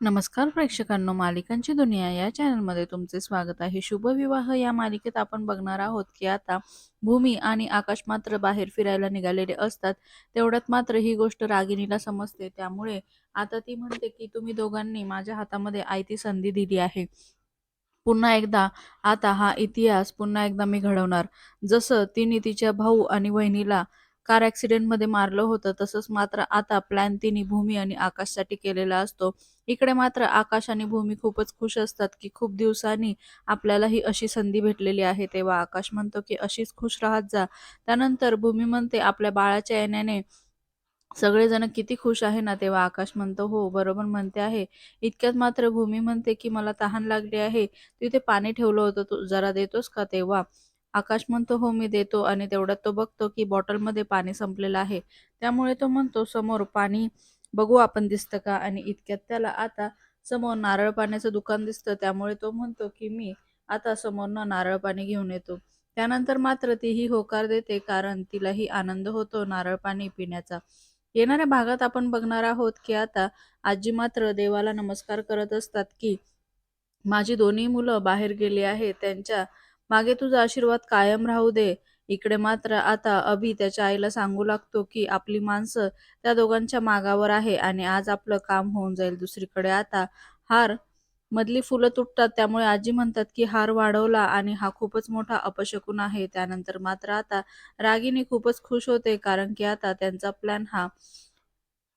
नमस्कार प्रेक्षकांनो मालिकांची दुनिया या चॅनलमध्ये तुमचे स्वागत आहे. शुभविवाह या मालिकेत आपण बघणार आहोत की आता भूमी आणि आकाश मात्र बाहेर फिरायला निघालेले असतात. तेवढ्यात मात्र ही गोष्ट रागिणीला समजते. त्यामुळे आता ती म्हणते की तुम्ही दोघांनी माझ्या हातामध्ये आयती संधी दिली आहे. पुन्हा एकदा आता हा इतिहास पुन्हा एकदा मी घडवणार. जसं तिने तिच्या भाऊ आणि बहिणीला कार ॲक्सिडेंटमध्ये मारलं होतं. तसंच मात्र आता प्लॅन तिने भूमी आणि आकाशसाठी केलेला असतो. इकडे मात्र आकाश आणि भूमी खूपच खुश असतात की खूप दिवसांनी आपल्याला ही अशी संधी भेटलेली आहे. तेव्हा आकाश म्हणतो की अशीच खुश राहत जा. त्यानंतर भूमी म्हणते आपल्या बाळाच्या येण्याने सगळेजण किती खुश आहे ना? तेव्हा आकाश म्हणतो हो बरोबर म्हणते आहे. इतक्यात मात्र भूमी म्हणते की मला तहान लागली आहे. तिथे पाणी ठेवलं होतं. तू जरा देतोस का? तेव्हा आकाश म्हणतो हो मी देतो. आणि तेवढ्यात तो बघतो की बॉटलमध्ये पाणी संपलेलं आहे. त्यामुळे तो म्हणतो समोर पाणी बघू आपण दिसतं का? आणि इतक्यात त्याला आता समोर नारळ पाण्याचं दुकान दिसतं. त्यामुळे तो म्हणतो की मी आता समोरनं नारळ पाणी घेऊन येतो. त्यानंतर मात्र तीही होकार देते कारण तिलाही आनंद होतो नारळ पाणी पिण्याचा. येणाऱ्या भागात आपण बघणार आहोत की आता आजी मात्र देवाला नमस्कार करत असतात की माझी दोन्ही मुलं बाहेर गेली आहेत. त्यांच्या मागे तुझा आशीर्वाद कायम राहू दे. इकडे मात्र आता अभि त्याच्या आईला सांगू लागतो की आपली माणसं त्या दोघांच्या मागावर आहे आणि आज आपलं काम होऊन जाईल. दुसरीकडे आता हार मधली फुलं तुटतात त्यामुळे आजी म्हणतात की हार वाढवला आणि हा खूपच मोठा अपशकून आहे. त्यानंतर मात्र आता रागिनी खूपच खुश होते कारण की आता त्यांचा प्लॅन हा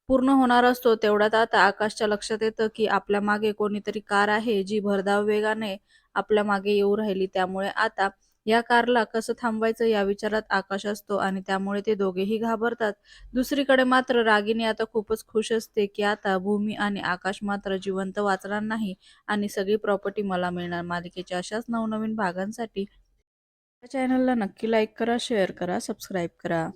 पूर्ण होणार असतो तेवढ्यात आता आकाशच्या लक्षात येतं की आपल्या मागे कोणीतरी कार आहे जी भरधाव वेगाने आपल्या मागे येऊ राहिली. त्यामुळे आता या कारला कसं थांबवायचं या विचारात आकाश असतो आणि त्यामुळे ते दोघेही घाबरतात. दुसरीकडे मात्र रागिनी आता खूपच खुश असते की आता भूमी आणि आकाश मात्र जिवंत वाचणार नाही आणि सगळी प्रॉपर्टी मला मिळणार. मालिकेच्या अशाच नवनवीन भागांसाठी चॅनलला नक्की लाईक करा शेअर करा सबस्क्राईब करा.